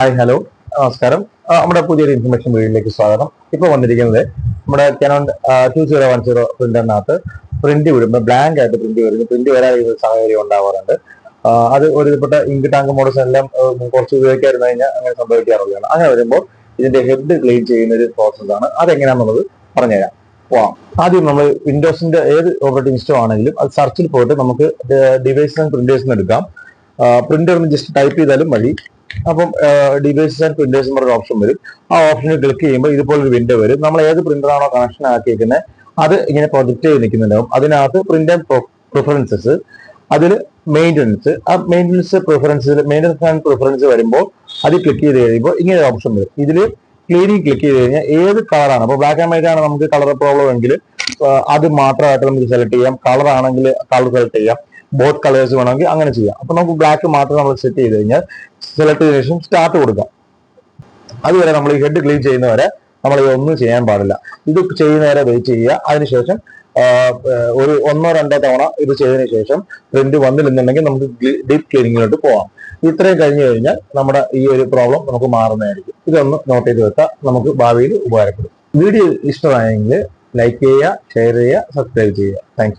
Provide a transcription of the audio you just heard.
Hi hello നമസ്കാരം. നമ്മുടെ പുതിയൊരു ഇൻഫർമേഷൻ വീഡിയോയിലേക്ക് സ്വാഗതം. ഇപ്പോൾ വന്നിരിക്കുന്നത് നമ്മുടെ canon two zero one zero പ്രിന്ററിനകത്ത് print വിടുമ്പോൾ ബ്ലാങ്ക് ആയിട്ട് പ്രിന്റ് വരുന്നു പ്രിന്റ് വരാതിരിക്കുന്ന സാഹചര്യം ഉണ്ടാവാറുണ്ട്. അത് ഒരുപ്പെട്ട ഇങ്ക് ടാങ്ക് മോഡൽസ് എല്ലാം കുറച്ച് ഉപയോഗിക്കാതിരുന്നു കഴിഞ്ഞാൽ അങ്ങനെ സംഭവിക്കാറുള്ളതാണ്. അങ്ങനെ വരുമ്പോൾ ഇതിന്റെ ഹെഡ് ക്ലീൻ ചെയ്യുന്ന ഒരു പ്രോസസ് ആണ്. അതെങ്ങനെയാണെന്നുള്ളത് പറഞ്ഞുതരാം. പോവാം. ആദ്യം നമ്മൾ വിൻഡോസിന്റെ ഏത് ഓപ്പറേറ്റിംഗ് സിസ്റ്റം ആണെങ്കിലും അത് സെർച്ചിൽ പോയിട്ട് നമുക്ക് ഡിവൈസ് ആൻഡ് പ്രിന്റേഴ്സ് എടുക്കാം. പ്രിന്റർ ജസ്റ്റ് ടൈപ്പ് ചെയ്താലും മതി. അപ്പം ഡിവൈസസ് ആൻഡ് പ്രിന്റേഴ്സ് എന്ന് പറഞ്ഞ ഓപ്ഷൻ വരും. ആ ഓപ്ഷനിൽ ക്ലിക്ക് ചെയ്യുമ്പോൾ ഇതുപോലൊരു വിൻഡോ വരും. നമ്മൾ ഏത് പ്രിന്റർ ആണോ കണക്ഷൻ ആക്കിയിരിക്കുന്നത് അത് ഇങ്ങനെ പ്രൊജക്ട് ചെയ്ത് നിൽക്കുന്നുണ്ടാവും. അതിനകത്ത് പ്രിന്റ് ആൻഡ് പ്രിഫറൻസസ് അതിൽ മെയിന്റനൻസ് ആ മെയിന്റനൻസ് പ്രിഫറൻസിൽ മെയിന്റനൻസ് ആൻഡ് പ്രിഫറൻസ് വരുമ്പോൾ അത് ക്ലിക്ക് ചെയ്ത് കഴിയുമ്പോൾ ഇങ്ങനെ ഓപ്ഷൻ വരും. ഇതിൽ ക്ലീനിങ് ക്ലിക്ക് ചെയ്ത് കഴിഞ്ഞാൽ ഏത് കളറാണ് അപ്പോൾ ബ്ലാക്ക് ആൻഡ് വൈറ്റ് ആണ് നമുക്ക് കളർ പ്രോബ്ലം എങ്കിൽ അത് മാത്രമായിട്ട് നമുക്ക് സെലക്ട് ചെയ്യാം. കളർ ആണെങ്കിൽ കളർ സെലക്ട് ചെയ്യാം. ബോത്ത് കളേഴ്സ് വേണമെങ്കിൽ അങ്ങനെ ചെയ്യാം. അപ്പൊ നമുക്ക് ബ്ലാക്ക് മാത്രം നമ്മൾ സെറ്റ് ചെയ്ത് കഴിഞ്ഞാൽ സെലക്ട് ചെയ്ത ശേഷം സ്റ്റാർട്ട് കൊടുക്കാം. അതുവരെ നമ്മൾ ഈ ഹെഡ് ക്ലീൻ ചെയ്യുന്നവരെ നമ്മൾ ഇതൊന്നും ചെയ്യാൻ പാടില്ല. ഇത് ചെയ്യുന്നവരെ വെയിറ്റ് ചെയ്യുക. അതിനുശേഷം ഒരു ഒന്നോ രണ്ടോ തവണ ഇത് ചെയ്തതിനു ശേഷം പ്രിന്റ് വന്നില്ലെന്നുണ്ടെങ്കിൽ നമുക്ക് ഡീപ് ക്ലീനിങ്ങിലോട്ട് പോവാം. ഇത്രയും കഴിഞ്ഞു കഴിഞ്ഞാൽ നമ്മുടെ ഈ ഒരു പ്രോബ്ലം നമുക്ക് മാറുന്നതായിരിക്കും. ഇതൊന്ന് നോട്ട് ചെയ്ത് വെച്ചാൽ നമുക്ക് ഭാവിയിൽ ഉപകാരപ്പെടും. വീഡിയോ ഇഷ്ടമായെങ്കിൽ ലൈക്ക് ചെയ്യുക ഷെയർ ചെയ്യുക സബ്സ്ക്രൈബ് ചെയ്യുക. താങ്ക്